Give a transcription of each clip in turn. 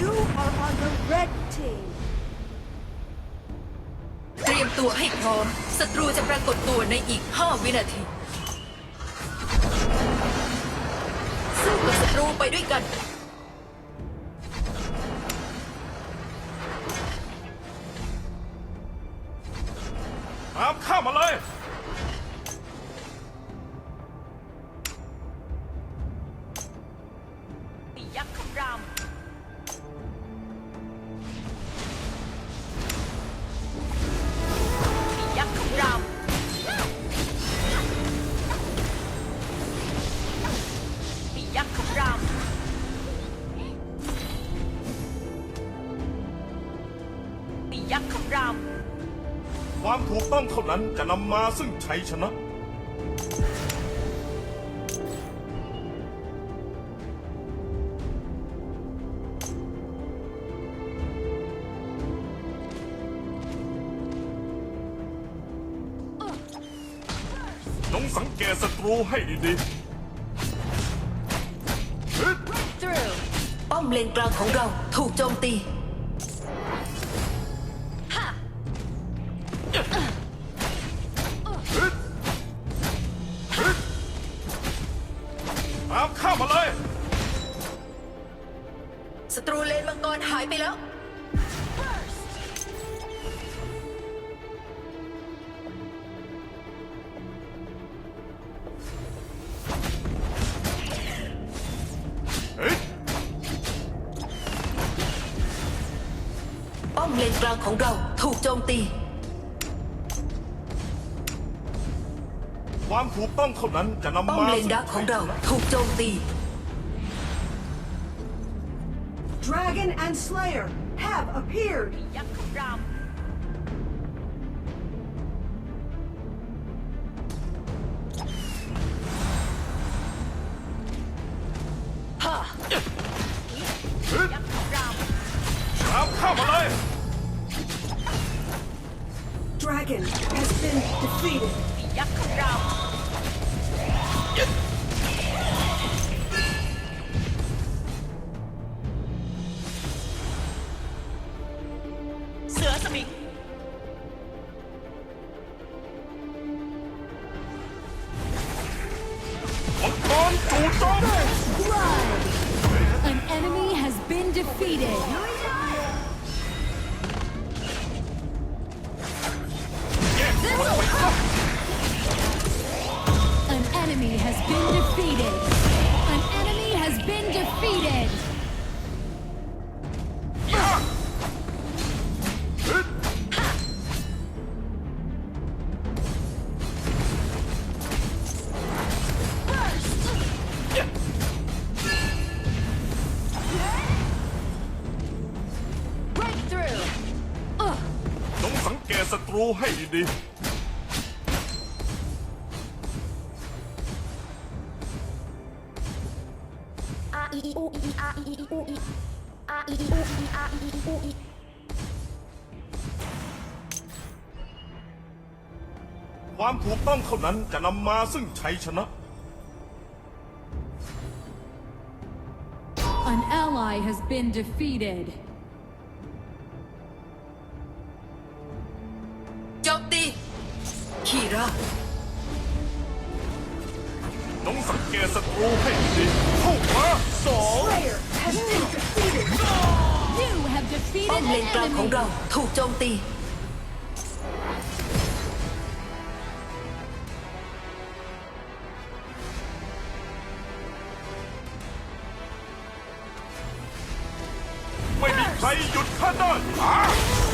You are on the red team. เตรียมตัวให้พร้อม ศัตรูจะปรากฏตัวในอีก 5 วินาทีสู้กับศัตรูไปด้วยกัน ตามข้ามาเลย ถูกต้องเท่านั้นจะนำมาซึ่งชัยชนะจงสังเกตศัตรูให้ดีๆฮึดป้อมเลนกลางของเราถูกโจมตี อมเลนกลางของเราถูกโจมตี ความถูกต้องเท่านั้นจะนำป้อมมาเลนดักของเราถูกโจมตี Dragon and Slayer have appeared. ู้ให้ดีความถูกต้องเท่านั้นจะนำมาซึ่งชัยชนะ An ally has been defeated. ราจงสังเกตศัตรูให้ดีๆเข้ามาสอง Slayer has been defeated. You have ป้อ defeated มเลน an กลางของ enemy. เราถูกโจมตี ไม่มีใครหยุดข้าได้อ่า You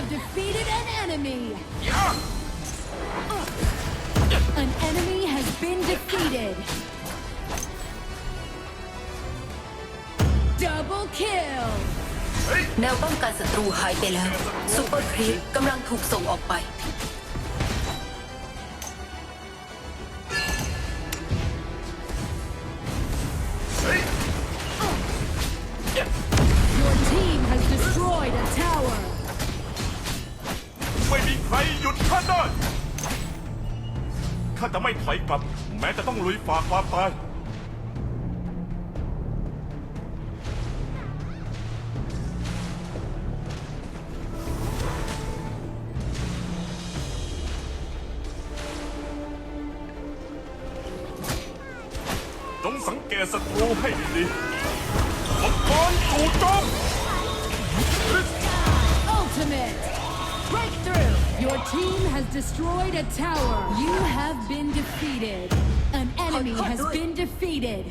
have defeated an enemy. ย่า An enemy has been defeated. Double kill. เฮ้ยแนวป้องกันศัตรูหายไปแล้วซูเปอร์ครีปกำลังถูกส่งออกไป ใหยุดท่านได้ ข้าจะไม่ถอยกลับ แม้จะต้องลุยฝ่าความตาย จงสังเกตศัตรูให้ดี has destroyed a tower. You have been defeated. An enemy has been defeated.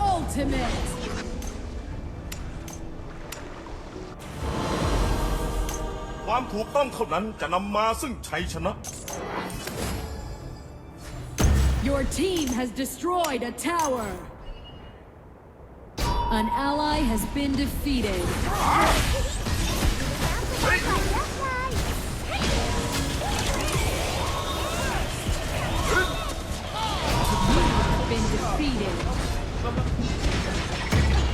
Ultimate! ความถูกต้องเท่านั้นจะนำมาซึ่งชัยชนะ Your team has destroyed a tower. An ally has been defeated. Been defeated.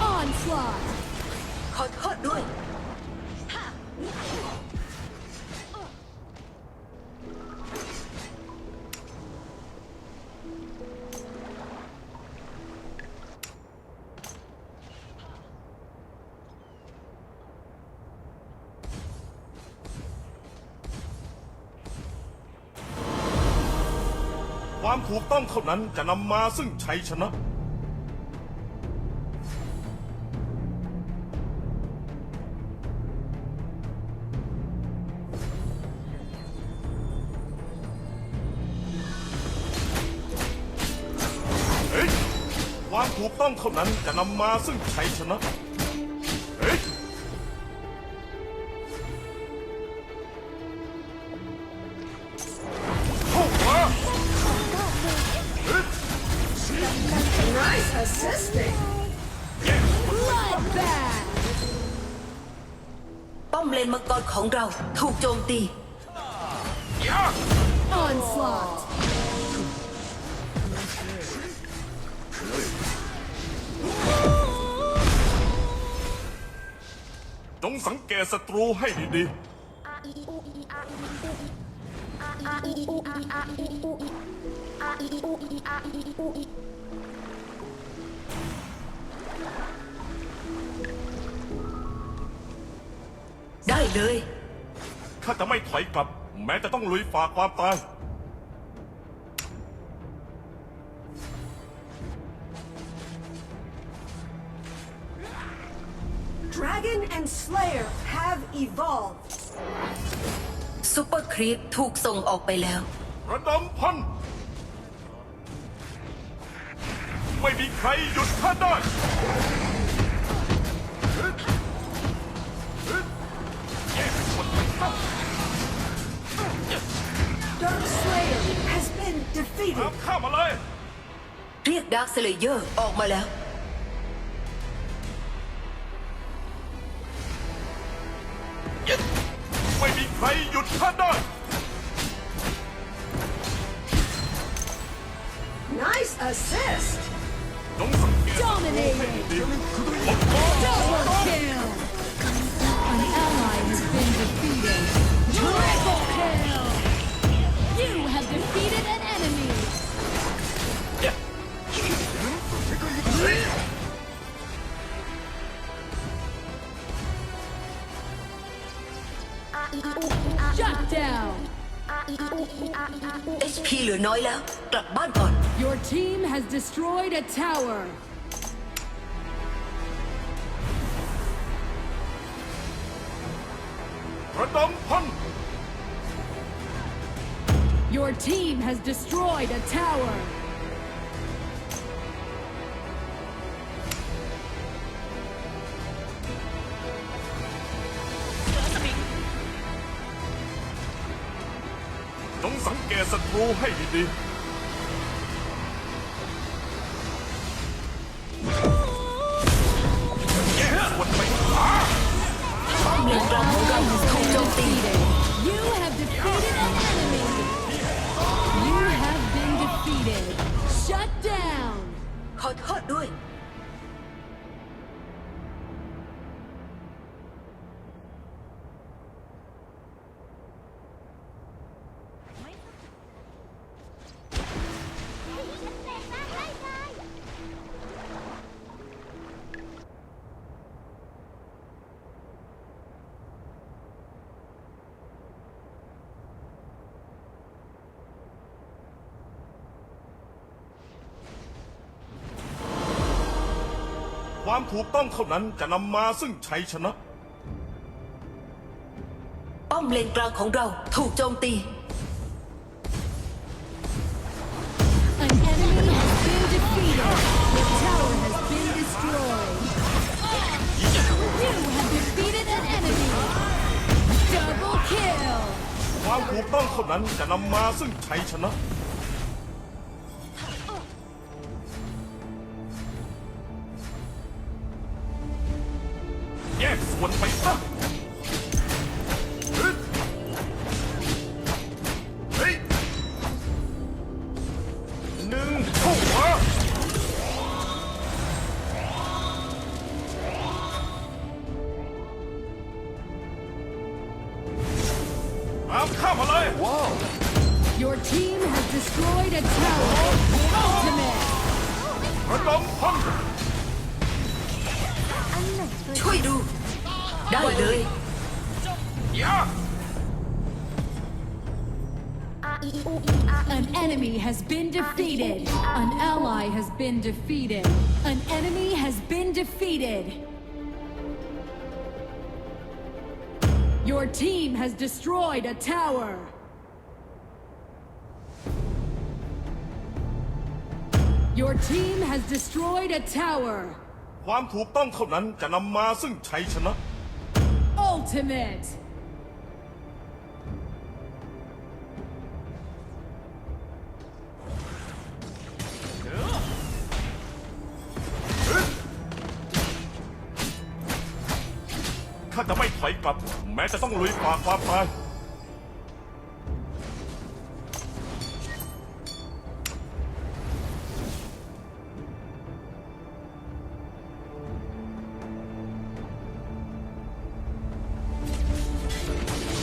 Onslaught. ขอโทษด้วย ถูกต้องเท่านั้นจะนำมาซึ่งชัยชนะ เฮ้ยความถูกต้องเท่านั้นจะนำมาซึ่งชัยชนะ งสังเกตศัตรูให้ดีได้เลย ๆข้าจะไม่ถอยกลับ แม้จะต้องลุยฝ่าความตาย Dragon and Slayer have evolved. ซูเปอร์ครีปถูกส่งออกไปแล้ว ระดมพันไม่มีใครหยุดข้าได้ Dark Slayer has been ตา defeated. มข้ามาเลย เรียกดาร์คสเลเยอร์ออกมาแล้ว Nice assist. Dominating. Double kill. An ally has been defeated. Shut down. HP เหลือน้อยแล้ว กลับบ้านก่อน Your team has destroyed a tower. ระดมพัน Your team has destroyed a tower. ။ 不害你。 ความถูกต้องเท่านั้นจะนำมาซึ่งชัยชนะ ป้อมเลนกลางของเราถูกโจมตี An enemy has been defeated. The tower has been destroyed. You have defeated an enemy. Double kill. ความถูกต้องเท่านั้นจะนำมาซึ่งชัยชนะ has been defeated. An enemy has been defeated. Your team has destroyed a tower. Your team has destroyed a tower. ความถูกต้องเท่านั้นจะนำมาซึ่งชัยชนะ Ultimate. แม้จะต้องลุยฝ่าความตาย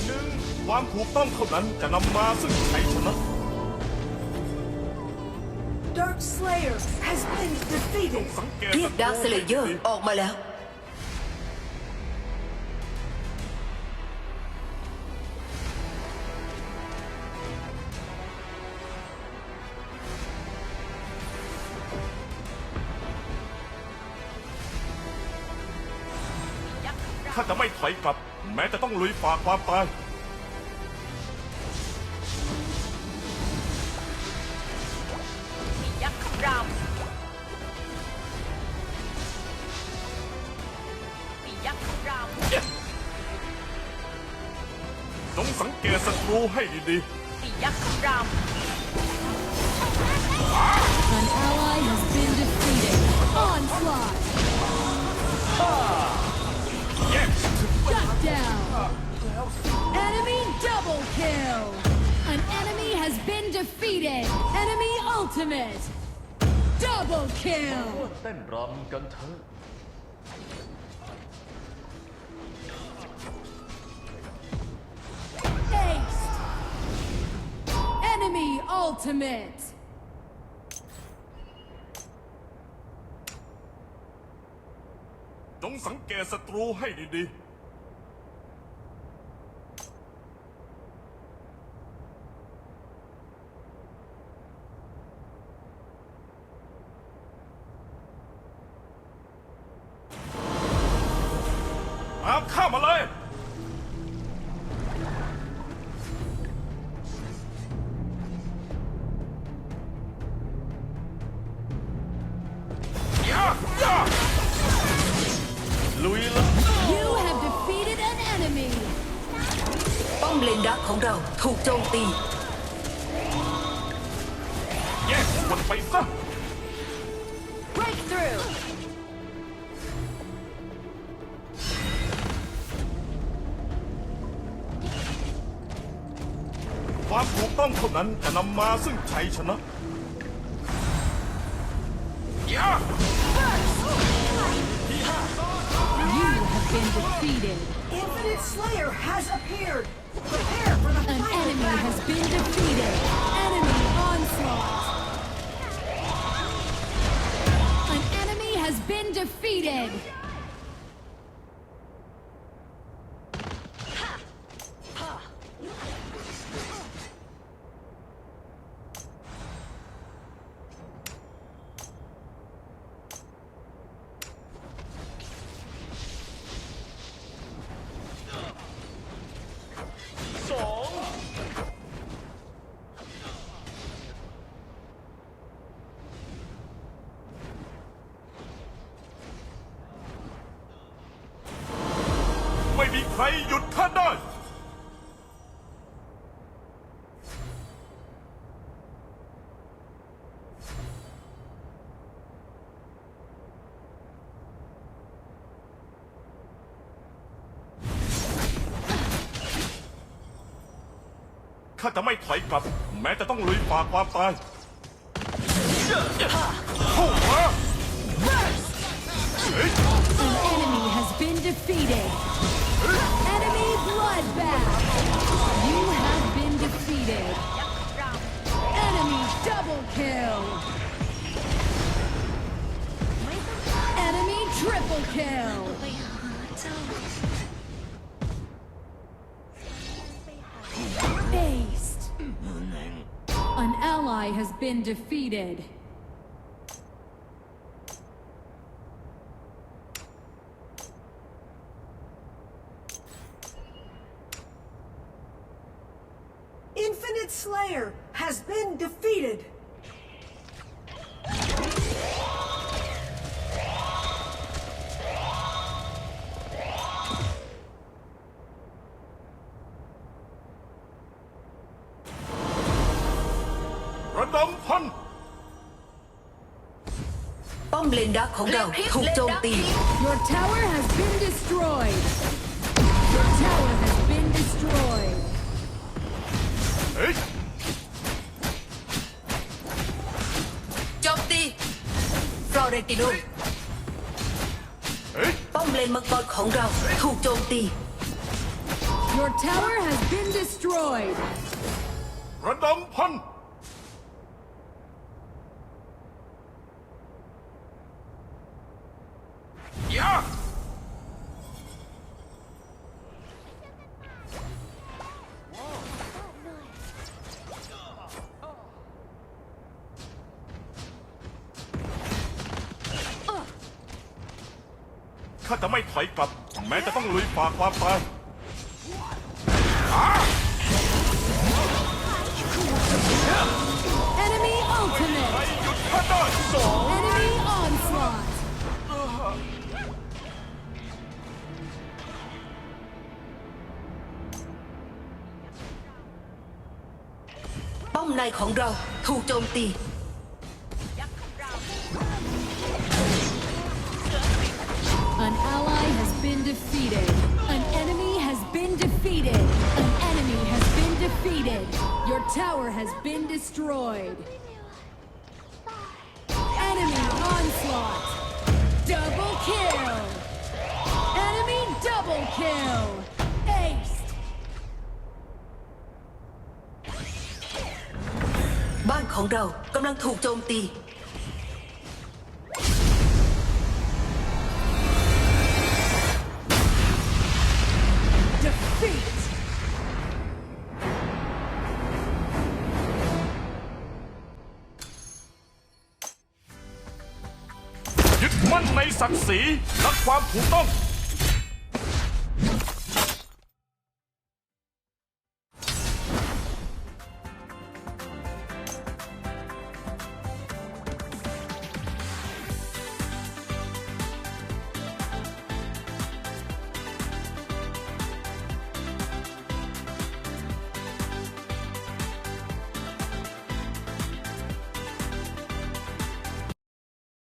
หนึ่งความถูกต้องเท่านั้นจะนำมาซึ่งชัยชนะ Dark Slayer has been defeated. สังเกตเรียกดาร์คสเลเยอร์ออกมาแล้ว ข้าจะไม่ถอยกลับ แม้จะต้องลุยฝ่าความตายยักษ์คำรามปียักษ์คำราม จงสังเกตศัตรูให้ดีปี Enemy double kill. An enemy has been defeated. Enemy ultimate. Double kill. เต้นรำกันเถอะ Ace. Enemy ultimate. จงสังเกตศัตรูให้ดีๆ ความถูกต้องเท่านั้นจะนำมาซึ่งชัยชนะยา You have been defeated. Infinite Slayer has appeared. Prepare for the An final enemy battle. has been defeated. Enemy onslaught. An enemy has been defeated. ใครหยุดข้าได้ ข้าจะไม่ถอยกลับ แม้จะต้องลุยฝ่าความตาย เข้ามาเฮ้ย An enemy has been defeated. You have been defeated. Enemy double kill. Enemy triple kill. An ally has been defeated. player has been defeated. Bom lên đá. Your tower has been destroyed. Your tower has been destroyed. Hey. ฟลอเรนติโน เฮ้ย ป้อมเลนมังกรของเราถูกโจมตี Your tower has been destroyed. ระดมพัน ข้าจะไม่ถอยกลับ แม้จะต้องลุยฝ่าความตาย Enemy ใคร ultimate. หยุดข้าได้สอง Enemy onslaught. ป้อมในของเราถูกโจมตี defeated. An enemy has been defeated. An enemy has been defeated. Your tower has been destroyed. Enemy onslaught. Double kill. Enemy double kill. Ace. บ้านของเรากำลังถูกโจมตี มั่นในศักดิ์ศรีและความถูกต้อง